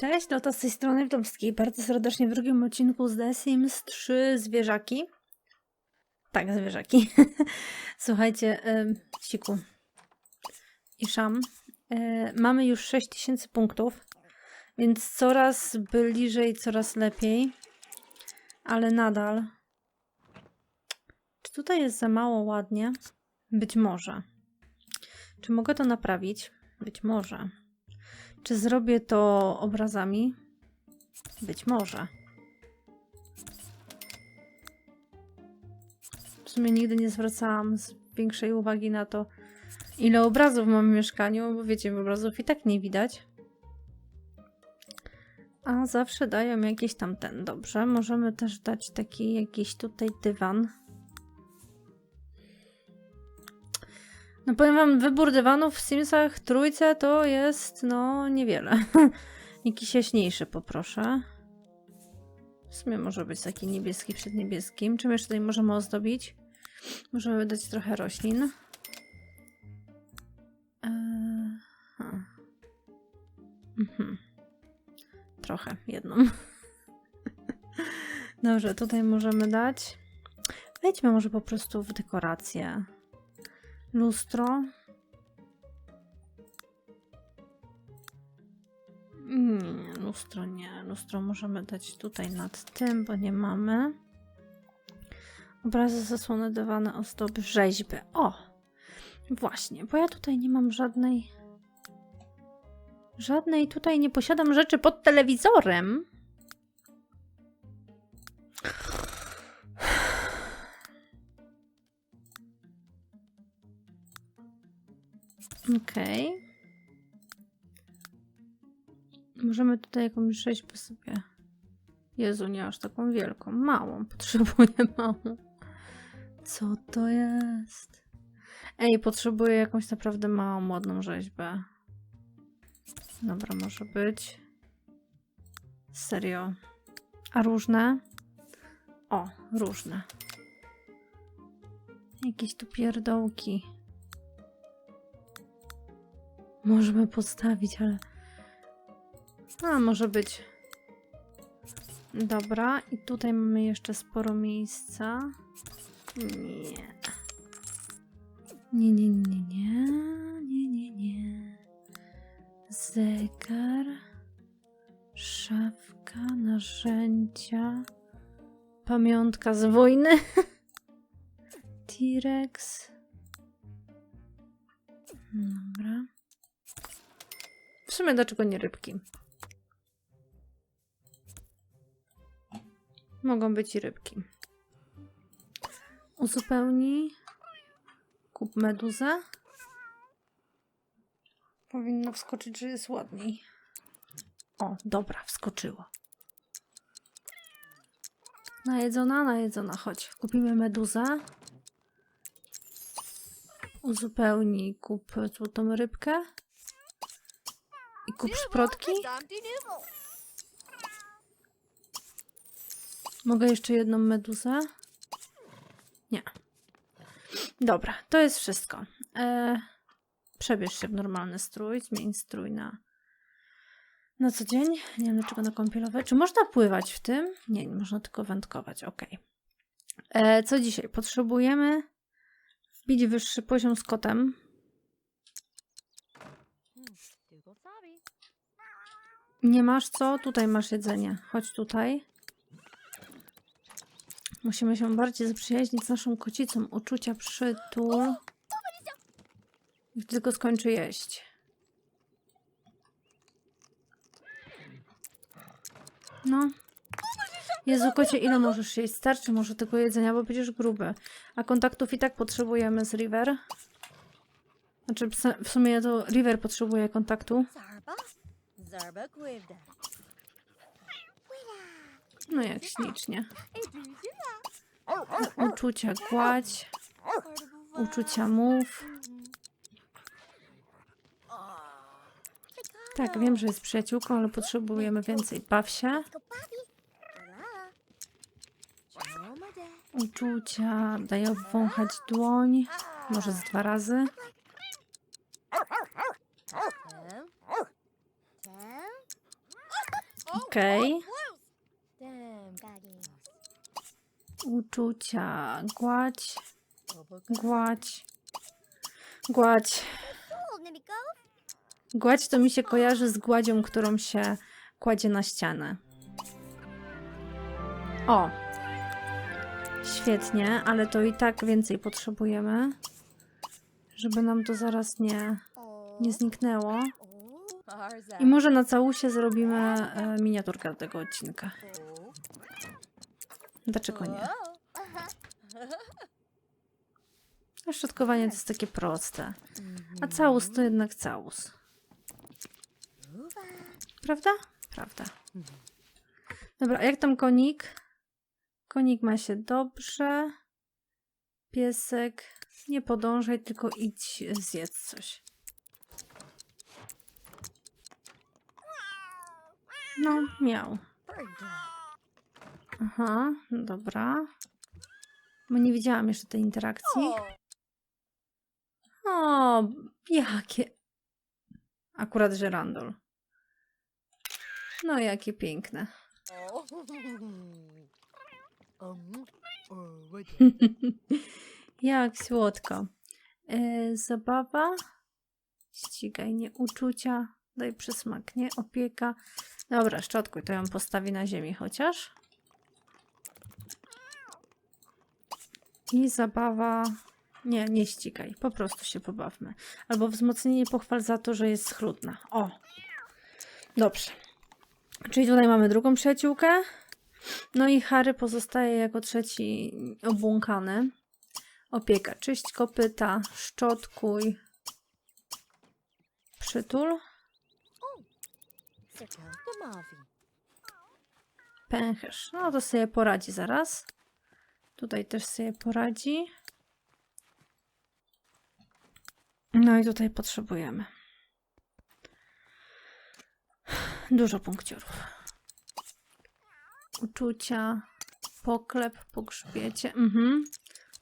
Cześć, Lota z tej strony Wdomskiej. Bardzo serdecznie w drugim odcinku z The Sims 3 zwierzaki. Tak, zwierzaki. Słuchajcie, em, Siku i Szam. e, mamy już 6000 punktów, więc coraz bliżej, coraz lepiej. Ale nadal. Czy tutaj jest za mało ładnie? Być może. Czy mogę to naprawić? Być może. Czy zrobię to obrazami? Być może. W sumie nigdy nie zwracałam większej uwagi na to, ile obrazów mam w mieszkaniu, bo wiecie, obrazów i tak nie widać. A zawsze dają jakiś tam ten. Dobrze, możemy też dać taki jakiś tutaj dywan. No powiem wam, wybór dywanów w Simsach trójce to jest, no, niewiele. Jakiś jaśniejszy poproszę. W sumie może być taki niebieski przed niebieskim. Czym jeszcze tutaj możemy ozdobić? Możemy dać trochę roślin. Mhm. Trochę, jedną. Dobrze, tutaj możemy dać. Wejdźmy może po prostu w dekorację. Lustro. Nie, lustro nie. Lustro możemy dać tutaj nad tym, bo nie mamy. Obrazy, zasłony, dywany, ozdoby, rzeźby. O! Właśnie, bo ja tutaj nie mam żadnej... Żadnej tutaj nie posiadam rzeczy pod telewizorem. Okej. Możemy tutaj jakąś rzeźbę sobie. Jezu, nie aż taką wielką. Małą. Potrzebuję małą. Co to jest? Ej, potrzebuję jakąś naprawdę małą, ładną rzeźbę. Dobra, może być. Serio. A różne? O, różne. Jakieś tu pierdołki. Możemy postawić, ale. A, może być. Dobra, i tutaj mamy jeszcze sporo miejsca. Nie. Nie, nie, nie, nie. Nie, nie, nie. Zegar. Szafka, narzędzia. Pamiątka z wojny. T-Rex. Dobra. Sumie dlaczego nie rybki? Mogą być i rybki. Uzupełnij. Kup meduzę. Powinno wskoczyć, że jest ładniej. O, dobra, wskoczyło. Najedzona, najedzona, chodź. Kupimy meduzę. Uzupełnij, kup złotą rybkę. I kup szprotki. Mogę jeszcze jedną meduzę? Nie. Dobra, to jest wszystko. E, przebierz się w normalny strój, zmień strój na, na co dzień. Nie wiem dlaczego na kąpielowe. Czy można pływać w tym? Nie, nie można tylko wędkować. Ok. E, co dzisiaj? Potrzebujemy wbić wyższy poziom z kotem. Nie masz co? Tutaj masz jedzenie. Chodź tutaj. Musimy się bardziej zaprzyjaźnić z naszą kocicą. Uczucia przytul. Tylko skończy jeść. No. Jezu, kocie, ile możesz jeść? Starczy może tego jedzenia, bo będziesz gruby. A kontaktów i tak potrzebujemy z River. Znaczy, w sumie to River potrzebuje kontaktu. No jak ślicznie. Uczucia gładź. Uczucia mów. Tak, wiem, że jest przyjaciółką, ale potrzebujemy więcej. Baw się. Uczucia. Daj obwąchać dłoń. Może z dwa razy. Okej. Uczucia. Gładź, gładź, gładź. Gładź to mi się kojarzy z gładzią, którą się kładzie na ścianę. O! Świetnie, ale to i tak więcej potrzebujemy, żeby nam to zaraz nie, nie zniknęło. I może na całusie zrobimy e, miniaturkę tego odcinka. Dlaczego nie? Oh. A Szczotkowanie to jest takie proste. A całus to jednak całus. Prawda? Prawda. Dobra, a jak tam konik? Konik ma się dobrze. Piesek, nie podążaj, tylko idź zjedz coś. No, miał. Aha, dobra. Bo nie widziałam jeszcze tej interakcji. O, jakie. Akurat żerandol. No, jakie piękne. Jak słodko. E, zabawa, ścigaj, nie uczucia, daj przysmak, nie opieka. Dobra, szczotkuj, to ją postawi na ziemi chociaż. I zabawa, nie, nie ścigaj, po prostu się pobawmy. Albo wzmocnienie pochwal za to, że jest schludna. O, dobrze. Czyli tutaj mamy drugą przyjaciółkę. No i Harry pozostaje jako trzeci obłąkany. Opieka. Czyść kopyta, szczotkuj, przytul, Pęcherz. No to sobie poradzi zaraz. Tutaj też sobie poradzi. No i tutaj potrzebujemy dużo punkciorów. Uczucia, poklep po grzbiecie. Mhm.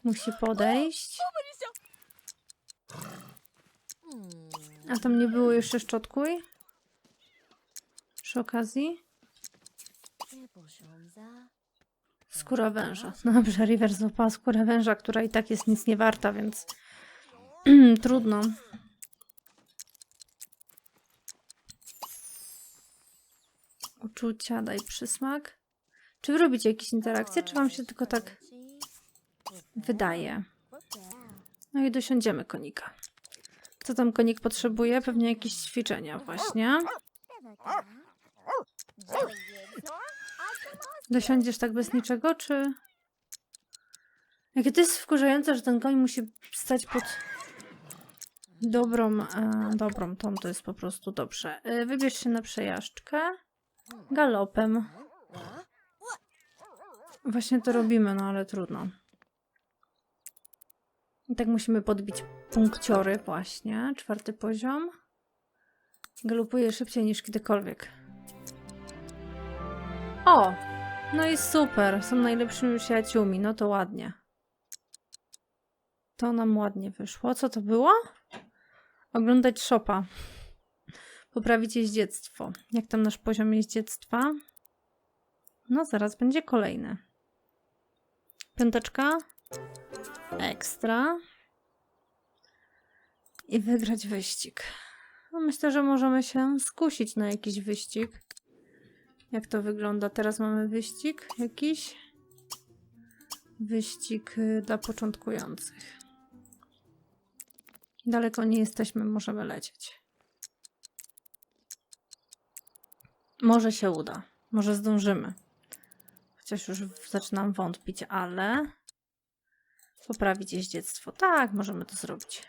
Musi podejść. A tam nie było jeszcze szczotkuj? Przy okazji? Skóra węża. Dobrze, River złapała skórę węża, która i tak jest nic nie warta, więc trudno. Uczucia, daj przysmak. Czy wy robicie jakieś interakcje, czy wam się tylko tak wydaje? No i dosiądziemy konika. Co tam konik potrzebuje? Pewnie jakieś ćwiczenia właśnie. Dosiądziesz tak bez niczego, czy... Jakie to jest wkurzające, że ten koń musi stać pod dobrą, e, dobrą tą, to jest po prostu dobrze. E, wybierz się na przejażdżkę galopem. Właśnie to robimy, no ale trudno. I tak musimy podbić punkciory właśnie. Czwarty poziom. Galopuje szybciej niż kiedykolwiek. O! No i super. Są najlepszymi przyjaciółmi. No to ładnie. To nam ładnie wyszło. Co to było? Oglądać szopa. Poprawić jeździectwo. Jak tam nasz poziom jeździectwa? No, zaraz będzie kolejny. Piąteczka. Ekstra. I wygrać wyścig. No, myślę, że możemy się skusić na jakiś wyścig. Jak to wygląda? Teraz mamy wyścig jakiś. Wyścig y, dla początkujących. Daleko nie jesteśmy, możemy lecieć. Może się uda. Może zdążymy. Chociaż już zaczynam wątpić, ale poprawić jeździectwo. Tak, możemy to zrobić.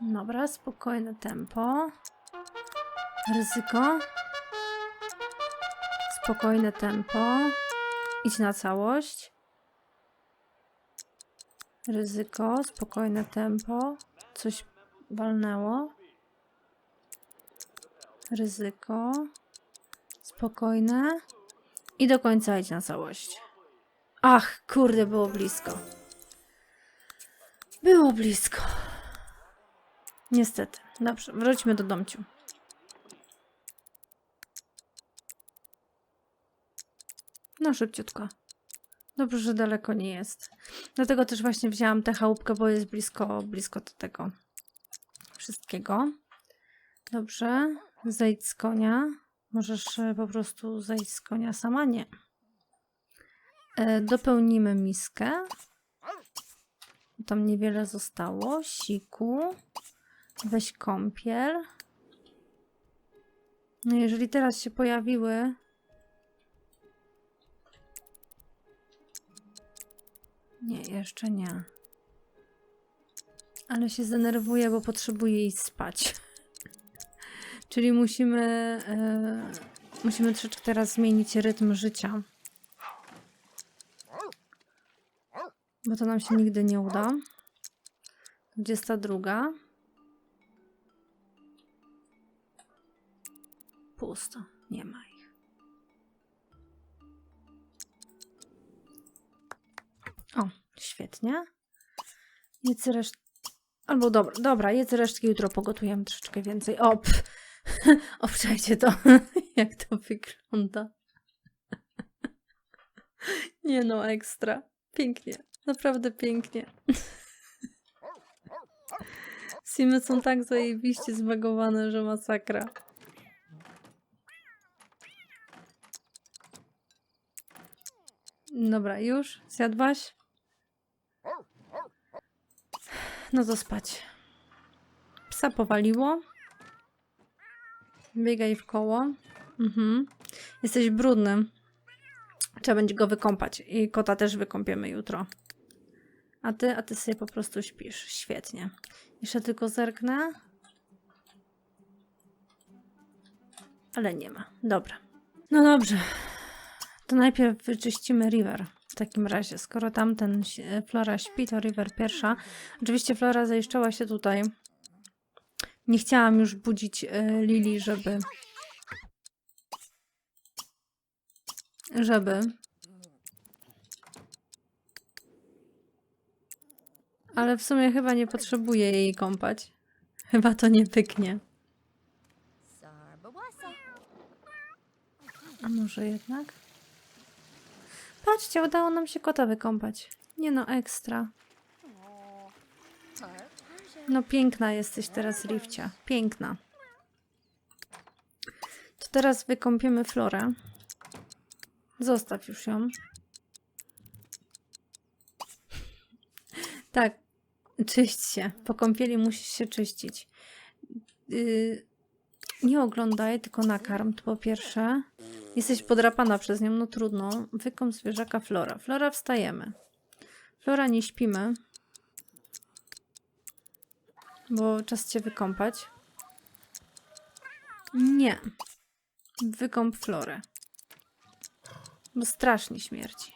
Dobra, spokojne tempo. Ryzyko. Spokojne tempo. Idź na całość. Ryzyko, spokojne tempo. Coś walnęło. Ryzyko. Spokojne. I do końca idź na całość. Ach, kurde, było blisko. Było blisko. Niestety. Dobrze, wróćmy do domciu. No szybciutko. Dobrze, że daleko nie jest. Dlatego też właśnie wzięłam tę chałupkę, bo jest blisko, blisko do tego wszystkiego. Dobrze. Zejdź z konia. Możesz e, po prostu zejść z konia sama? Nie. E, dopełnimy miskę. Tam niewiele zostało. Siku. Weź kąpiel. No jeżeli teraz się pojawiły... Nie, jeszcze nie. Ale się zdenerwuję, bo potrzebuję iść spać. Czyli musimy... e, musimy troszeczkę teraz zmienić rytm życia. Bo to nam się nigdy nie uda. 22. Pusto. Nie ma O, świetnie. Jedz reszt... Albo dobra, dobra, jedz resztki, jutro pogotujemy troszeczkę więcej. O, obczajcie to, jak to wygląda. Nie no, ekstra. Pięknie, naprawdę pięknie. Simy są tak zajebiście zbagowane, że masakra. Dobra, już? Zjadłaś? No to spać. Psa powaliło. Biegaj w koło. Mhm. Jesteś brudny. Trzeba będzie go wykąpać. I kota też wykąpiemy jutro. A ty, a ty sobie po prostu śpisz. Świetnie. Jeszcze tylko zerknę. Ale nie ma. Dobra. No dobrze. To najpierw wyczyścimy River. Takim razie, skoro tamten si- Flora śpi, to River pierwsza. Oczywiście Flora zaiszczała się tutaj. Nie chciałam już budzić e, Lili, żeby. Żeby. Ale w sumie chyba nie potrzebuję jej kąpać. Chyba to nie pyknie. A może jednak? Patrzcie, udało nam się kota wykąpać. Nie no, ekstra. No piękna jesteś teraz, Rifcia. Piękna. To teraz wykąpiemy Florę. Zostaw już ją. Tak, czyść się. Po kąpieli musisz się czyścić. Yy, nie oglądaj, tylko nakarm, to po pierwsze. Jesteś podrapana przez nią, no trudno. Wykąp zwierzaka Flora. Flora, wstajemy. Flora, nie śpimy. Bo czas cię wykąpać. Nie. Wykąp Florę. Bo strasznie śmierci.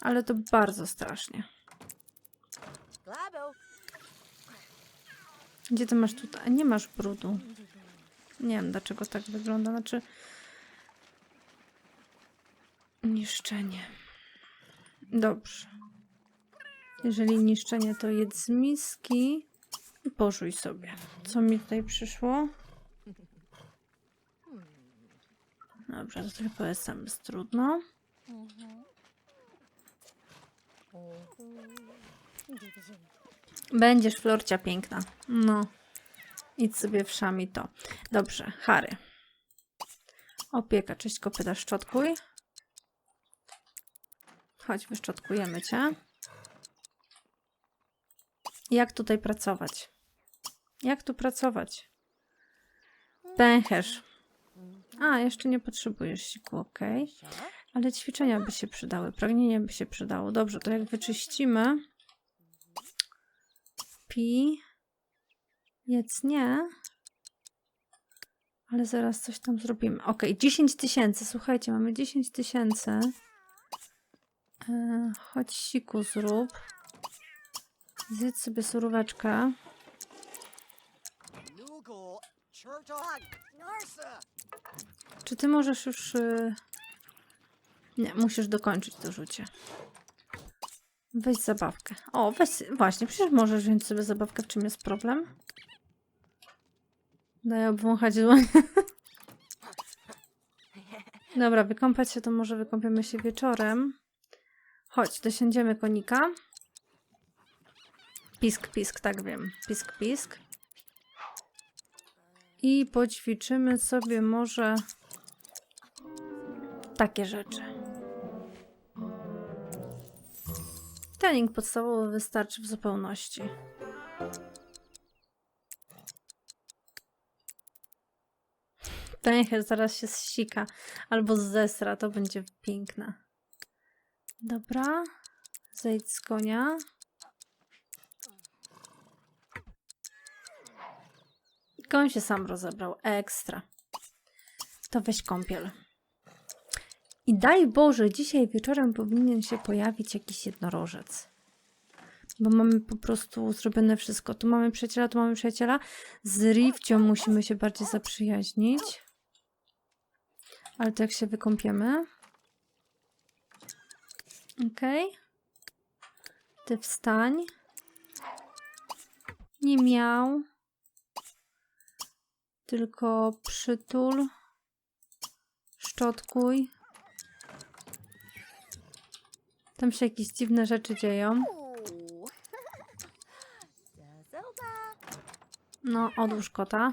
Ale to bardzo strasznie. Gdzie ty masz tutaj? Nie masz brudu. Nie wiem, dlaczego tak wygląda. Znaczy... Niszczenie. Dobrze. Jeżeli niszczenie, to jedz z miski pożuj sobie. Co mi tutaj przyszło? Dobrze, to tylko SMS trudno. Będziesz, Florcia, piękna. No. Idź sobie w szami to. Dobrze, Harry. Opieka, cześć kopyta, szczotkuj. Chodź, wyszczotkujemy cię. Jak tutaj pracować? Jak tu pracować? Pęcherz. A, jeszcze nie potrzebujesz siku, ok. Ale ćwiczenia by się przydały, pragnienie by się przydało. Dobrze, to jak wyczyścimy. Pi. Jedz nie. Ale zaraz coś tam zrobimy. Ok, 10 tysięcy. Słuchajcie, mamy 10 tysięcy. E, Chodź siku zrób. Zjedz sobie suróweczkę. Czy ty możesz już... y, Nie, musisz dokończyć to rzucie. Weź zabawkę. O, weź... Właśnie, przecież możesz wziąć sobie zabawkę. W czym jest problem? Daj obwąchać dłoń. Dobra, wykąpać się to może wykąpiemy się wieczorem. Chodź, dosiądziemy konika. Pisk, pisk, tak wiem. Pisk, pisk. I poćwiczymy sobie może takie rzeczy. Trening podstawowy wystarczy w zupełności. Ten zaraz się zsika albo zesra, to będzie piękne. Dobra, zejdź z konia. Koń się sam rozebrał, ekstra. To weź kąpiel. I daj Boże, dzisiaj wieczorem powinien się pojawić jakiś jednorożec. Bo mamy po prostu zrobione wszystko. Tu mamy przyjaciela, tu mamy przyjaciela. Z Rifcią musimy się bardziej zaprzyjaźnić. Ale to jak się wykąpiemy. Okej. Ty wstań. Nie miał. Tylko przytul. Szczotkuj. Tam się jakieś dziwne rzeczy dzieją. No, odłóż kota.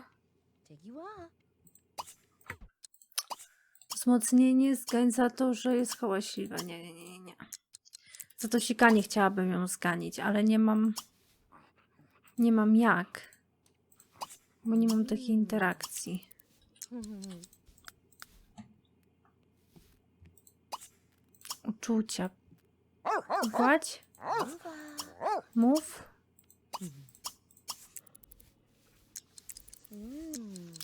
Wzmocnienie zgań za to, że jest hałaśliwa. Nie, nie, nie, nie. Za to sikanie chciałabym ją zganić, ale nie mam... Nie mam jak. Bo nie mam takiej interakcji. Uczucia. Gładź. Mów.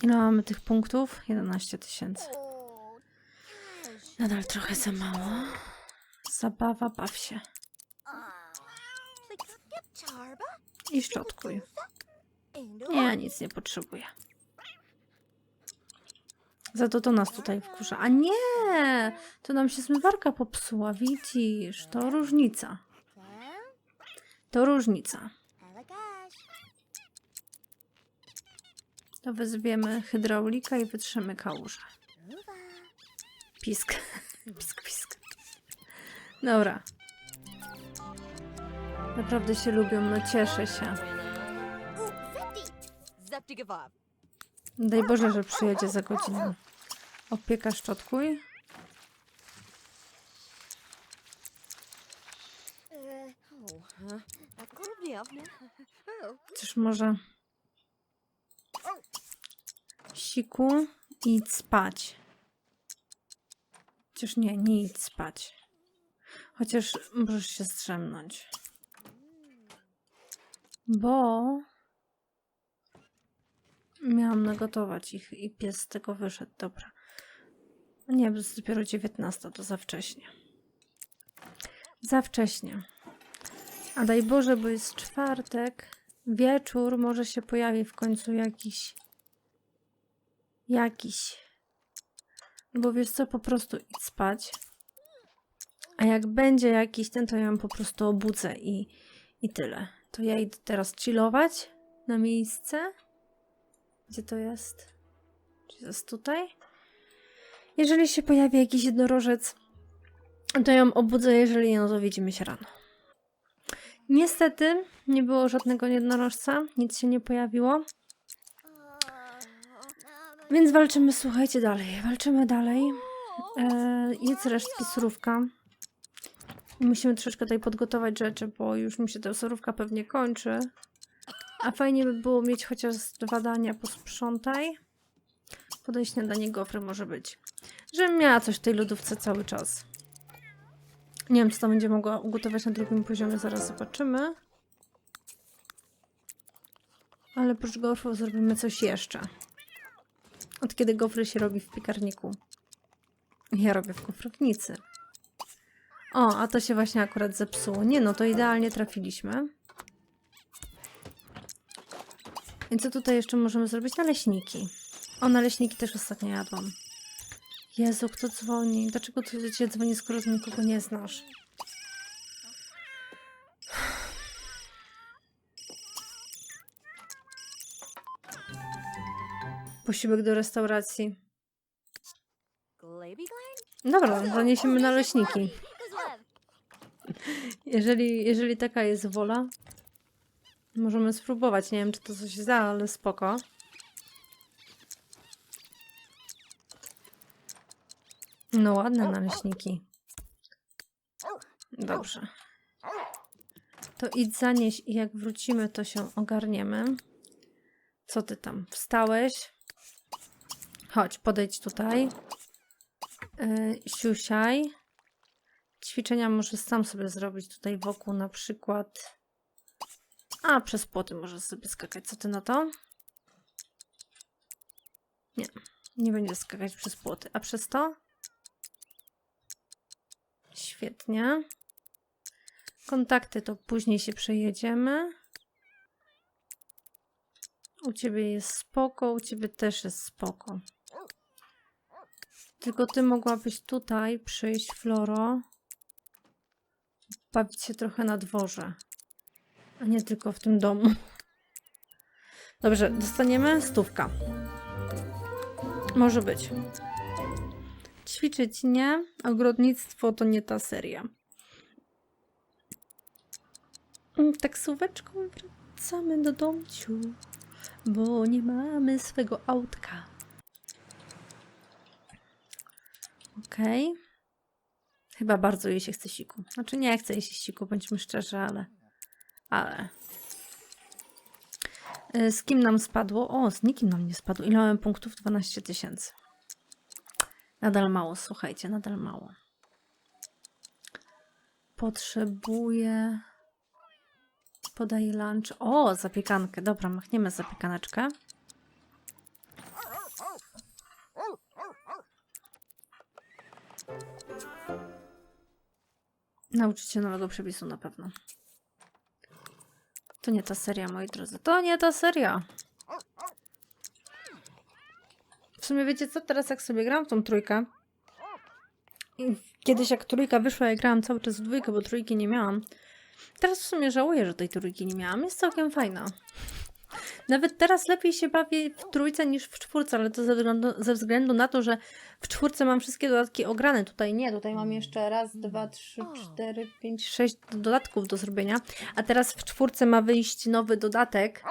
Ile mamy tych punktów? 11 tysięcy. Nadal trochę za mało. Zabawa, baw się. I szczotkuj. Ja nic nie potrzebuję. Za to to nas tutaj wkurza. A nie! To nam się zmywarka popsuła, widzisz? To różnica. To różnica. To wezwiemy hydraulika i wytrzemy kałużę. Pisk. Pisk, pisk. Dobra. Naprawdę się lubią, no cieszę się. Daj Boże, że przyjedzie za godzinę. Opieka szczotkuj. Chociaż może... Siku, idź spać. Chociaż nie, nie idź spać. Chociaż możesz się strzemnąć. Bo... Miałam nagotować ich i pies z tego wyszedł. Dobra. Nie, bo jest dopiero 19, to za wcześnie. Za wcześnie. A daj Boże, bo jest czwartek. Wieczór, może się pojawi w końcu jakiś. Jakiś. Bo wiesz co, po prostu idź spać. A jak będzie jakiś ten, to ja ją po prostu obudzę i, i tyle. To ja idę teraz chillować na miejsce. Gdzie to jest? Czy jest tutaj? Jeżeli się pojawi jakiś jednorożec, to ją obudzę, jeżeli nie, no to widzimy się rano. Niestety nie było żadnego jednorożca, nic się nie pojawiło. Więc walczymy, słuchajcie, dalej. Walczymy dalej. E, jedz resztki surówka. Musimy troszeczkę tutaj podgotować rzeczy, bo już mi się ta surówka pewnie kończy. A fajnie by było mieć chociaż dwa dania posprzątaj. Podejść na danie gofry może być. Żebym miała coś w tej lodówce cały czas. Nie wiem, co to będzie mogła ugotować na drugim poziomie, zaraz zobaczymy. Ale oprócz gofrów zrobimy coś jeszcze. Od kiedy gofry się robi w piekarniku? Ja robię w gofrownicy. O, a to się właśnie akurat zepsuło. Nie no, to idealnie trafiliśmy. I co tutaj jeszcze możemy zrobić? Naleśniki. O, naleśniki też ostatnio jadłam. Jezu, kto dzwoni? Dlaczego ty do ciebie dzwoni, skoro ty nikogo nie znasz? Posiłek do restauracji. Dobra, zaniesiemy naleśniki. Jeżeli, jeżeli taka jest wola, możemy spróbować. Nie wiem, czy to coś da, ale spoko. No ładne naleśniki. Dobrze. To idź zanieś i jak wrócimy, to się ogarniemy. Co ty tam? Wstałeś? Chodź, podejdź tutaj. Yy, siusiaj. Ćwiczenia może sam sobie zrobić tutaj wokół na przykład. A, przez płoty może sobie skakać. Co ty na to? Nie, nie będzie skakać przez płoty. A przez to? Świetnie. Kontakty to później się przejedziemy. U ciebie jest spoko, u ciebie też jest spoko. Tylko ty mogłabyś tutaj przyjść, Floro bawić się trochę na dworze, a nie tylko w tym domu. Dobrze, dostaniemy stówka. Może być. Ćwiczyć nie, ogrodnictwo to nie ta seria. Mm, Taksóweczką wracamy do domciu, bo nie mamy swego autka. Okej. Chyba bardzo jej się chce siku. Znaczy nie chce jej się siku, bądźmy szczerzy, ale... Ale... Y, Z kim nam spadło? O, z nikim nam nie spadło. Ile mamy punktów? 12 tysięcy. Nadal mało, słuchajcie, nadal mało. Potrzebuję... Podaj lunch. O, zapiekankę. Dobra, machniemy zapiekaneczkę. Nauczyć się nowego przepisu na pewno. To nie ta seria, moi drodzy. To nie ta seria. W sumie wiecie co? Teraz jak sobie gram w tą trójkę. Kiedyś jak trójka wyszła, ja grałam cały czas w dwójkę, bo trójki nie miałam. Teraz w sumie żałuję, że tej trójki nie miałam. Jest całkiem fajna. Nawet teraz lepiej się bawię w trójce niż w czwórce, ale to ze względu, ze względu na to, że w czwórce mam wszystkie dodatki ograne. Tutaj nie, tutaj mam jeszcze raz, dwa, trzy, cztery, pięć, sześć dodatków do zrobienia. A teraz w czwórce ma wyjść nowy dodatek,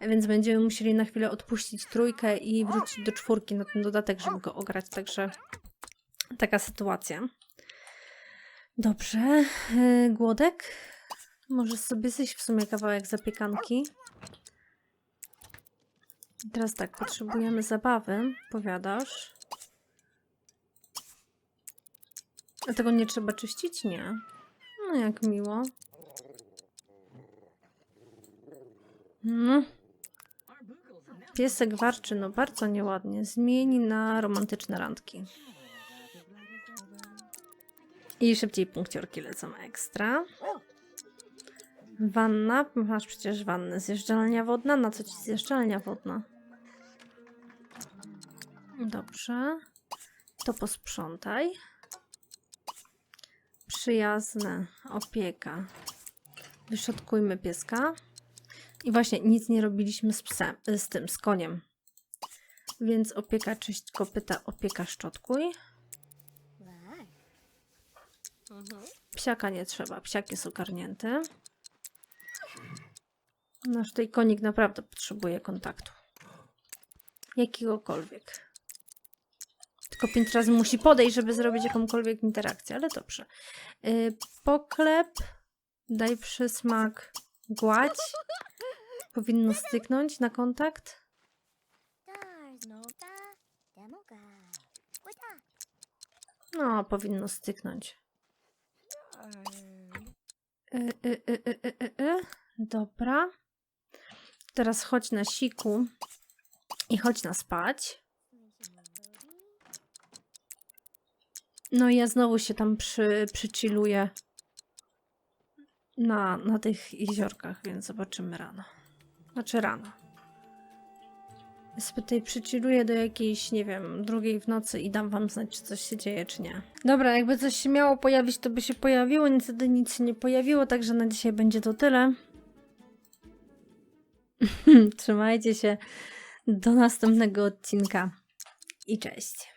więc będziemy musieli na chwilę odpuścić trójkę i wrócić do czwórki na ten dodatek, żeby go ograć. Także taka sytuacja. Dobrze. Yy, Głodek? Możesz sobie zjeść w sumie kawałek zapiekanki. Teraz tak, potrzebujemy zabawy, powiadasz. A tego nie trzeba czyścić? Nie. No jak miło. No. Piesek warczy, no bardzo nieładnie. Zmieni na romantyczne randki. I szybciej punkciorki lecą ekstra. Wanna? Masz przecież wannę. Zjeżdżalnia wodna? Na co ci zjeżdżalnia wodna? Dobrze. To posprzątaj. Przyjazne. Opieka. Wyszatkujmy pieska. I właśnie nic nie robiliśmy z psem, z tym, z koniem. Więc opieka czyść kopyta, opieka szczotkuj. Psiaka nie trzeba, psiak jest ogarnięty. Nasz tej konik naprawdę potrzebuje kontaktu. Jakiegokolwiek. Tylko pięć razy musi podejść, żeby zrobić jakąkolwiek interakcję, ale dobrze. Yy, poklep, daj przysmak, gładź. Powinno styknąć na kontakt. No. No, powinno styknąć. Y, y, y, y, y, y, y. Dobra. Teraz chodź na siku i chodź na spać. No i ja znowu się tam przy, przychilluję na, na tych jeziorkach, więc zobaczymy rano. Znaczy rano. Ja przychilluję do jakiejś, nie wiem, drugiej w nocy i dam wam znać, czy coś się dzieje, czy nie. Dobra, jakby coś się miało pojawić, to by się pojawiło. Niestety nic się nie pojawiło, także na dzisiaj będzie to tyle. Trzymajcie się. Do następnego odcinka i cześć.